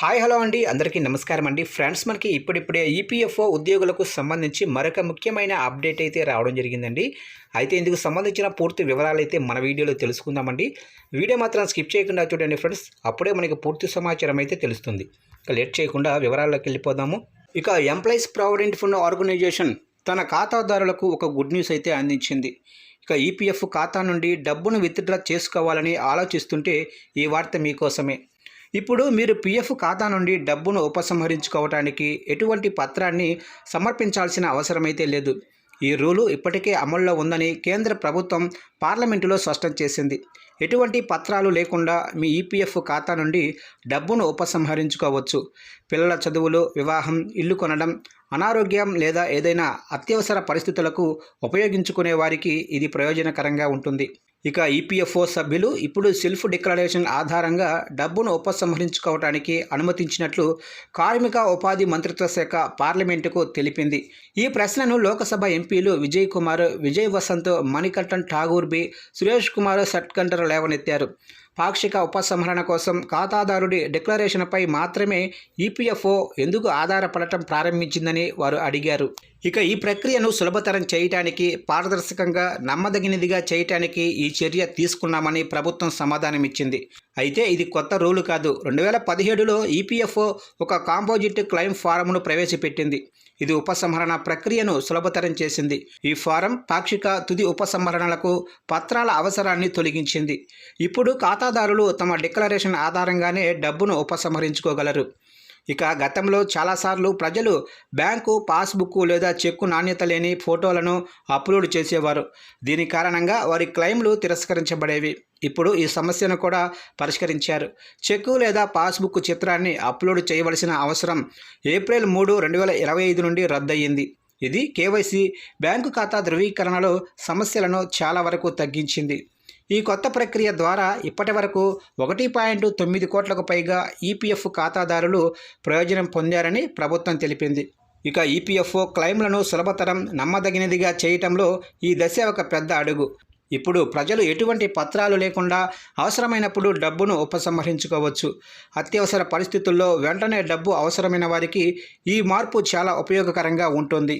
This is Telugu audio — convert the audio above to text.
హాయ్ హలో అండి. అందరికీ నమస్కారం అండి. ఫ్రెండ్స్ మనకి ఇప్పుడిప్పుడే ఈపీఎఫ్ఓ ఉద్యోగులకు సంబంధించి మరొక ముఖ్యమైన అప్డేట్ అయితే రావడం జరిగిందండి. అయితే ఇందుకు సంబంధించిన పూర్తి వివరాలు అయితే మన వీడియోలో తెలుసుకుందామండి. వీడియో మాత్రం స్కిప్ చేయకుండా చూడండి ఫ్రెండ్స్. అప్పుడే మనకి పూర్తి సమాచారం అయితే తెలుస్తుంది. ఇక లేట్ చేయకుండా వివరాల్లోకి వెళ్ళిపోదాము. ఇక ఎంప్లాయీస్ ప్రావిడెంట్ ఫండ్ ఆర్గనైజేషన్ తన ఖాతాదారులకు ఒక గుడ్ న్యూస్ అయితే అందించింది. ఇక ఈపీఎఫ్ ఖాతా నుండి డబ్బును విత్డ్రా చేసుకోవాలని ఆలోచిస్తుంటే ఈ వార్త మీకోసమే. ఇప్పుడు మీరు పిఎఫ్ ఖాతా నుండి డబ్బును ఉపసంహరించుకోవటానికి ఎటువంటి పత్రాన్ని సమర్పించాల్సిన అవసరమైతే లేదు. ఈ రూలు ఇప్పటికే అమల్లో ఉందని కేంద్ర ప్రభుత్వం పార్లమెంటులో స్పష్టం చేసింది. ఎటువంటి పత్రాలు లేకుండా మీ ఈపీఎఫ్ ఖాతా నుండి డబ్బును ఉపసంహరించుకోవచ్చు. పిల్లల చదువులు వివాహం ఇల్లు కొనడం అనారోగ్యం లేదా ఏదైనా అత్యవసర పరిస్థితులకు ఉపయోగించుకునే వారికి ఇది ప్రయోజనకరంగా ఉంటుంది. ఇక ఈపీఎఫ్ఓ సభ్యులు ఇప్పుడు సెల్ఫ్ డిక్లరేషన్ ఆధారంగా డబ్బును ఉపసంహరించుకోవటానికి అనుమతించినట్లు కార్మిక ఉపాధి మంత్రిత్వ శాఖ పార్లమెంటుకు తెలిపింది. ఈ ప్రశ్నను లోకసభ ఎంపీలు విజయ్ కుమార్ విజయ్ వసంత్ మణికంఠన్ ఠాగూర్ బి సురేష్ కుమార్ సట్కండర్ లేవనెత్తారు. పాక్షిక ఉపసంహరణ కోసం ఖాతాదారుడి డిక్లరేషన్పై మాత్రమే ఈపీఎఫ్ఓ ఎందుకు ఆధారపడటం ప్రారంభించిందని వారు అడిగారు. ఇక ఈ ప్రక్రియను సులభతరం చేయటానికి పారదర్శకంగా నమ్మదగినదిగా చేయటానికి ఈ చర్య తీసుకున్నామని ప్రభుత్వం సమాధానమిచ్చింది. అయితే ఇది కొత్త రూలు కాదు. రెండు వేల పదిహేడులో ఈపీఎఫ్ఓ ఒక కాంపోజిట్ క్లెయిమ్ ఫారంను ప్రవేశపెట్టింది. ఇది ఉపసంహరణ ప్రక్రియను సులభతరం చేసింది. ఈ ఫారం పాక్షిక తుది ఉపసంహరణలకు పత్రాల అవసరాన్ని తొలగించింది. ఇప్పుడు ఖాతాదారులు తమ డిక్లరేషన్ ఆధారంగానే డబ్బును ఉపసంహరించుకోగలరు. ఇక గతంలో చాలాసార్లు ప్రజలు బ్యాంకు పాస్బుక్ లేదా చెక్కు నాణ్యత లేని ఫోటోలను అప్లోడ్ చేసేవారు. దీని కారణంగా వారి క్లెయిమ్లు తిరస్కరించబడేవి. ఇప్పుడు ఈ సమస్యను కూడా పరిష్కరించారు. చెక్కు లేదా పాస్బుక్ చిత్రాన్ని అప్లోడ్ చేయవలసిన అవసరం ఏప్రిల్ మూడు రెండు వేల ఇరవై ఐదు నుండి రద్దయింది. ఇది కేవైసీ బ్యాంకు ఖాతా ధృవీకరణలో సమస్యలను చాలా వరకు తగ్గించింది. ఈ కొత్త ప్రక్రియ ద్వారా ఇప్పటి వరకు ఒకటి పాయింట్ తొమ్మిది కోట్లకు పైగా ఈపీఎఫ్ ఖాతాదారులు ప్రయోజనం పొందారని ప్రభుత్వం తెలిపింది. ఇక ఈపీఎఫ్ఓ క్లెయిమ్లను సులభతరం నమ్మదగినదిగా చేయటంలో ఈ దశ ఒక పెద్ద అడుగు. ఇప్పుడు ప్రజలు ఎటువంటి పత్రాలు లేకుండా అవసరమైనప్పుడు డబ్బును ఉపసంహరించుకోవచ్చు. అత్యవసర పరిస్థితుల్లో వెంటనే డబ్బు అవసరమైన వారికి ఈ మార్పు చాలా ఉపయోగకరంగా ఉంటుంది.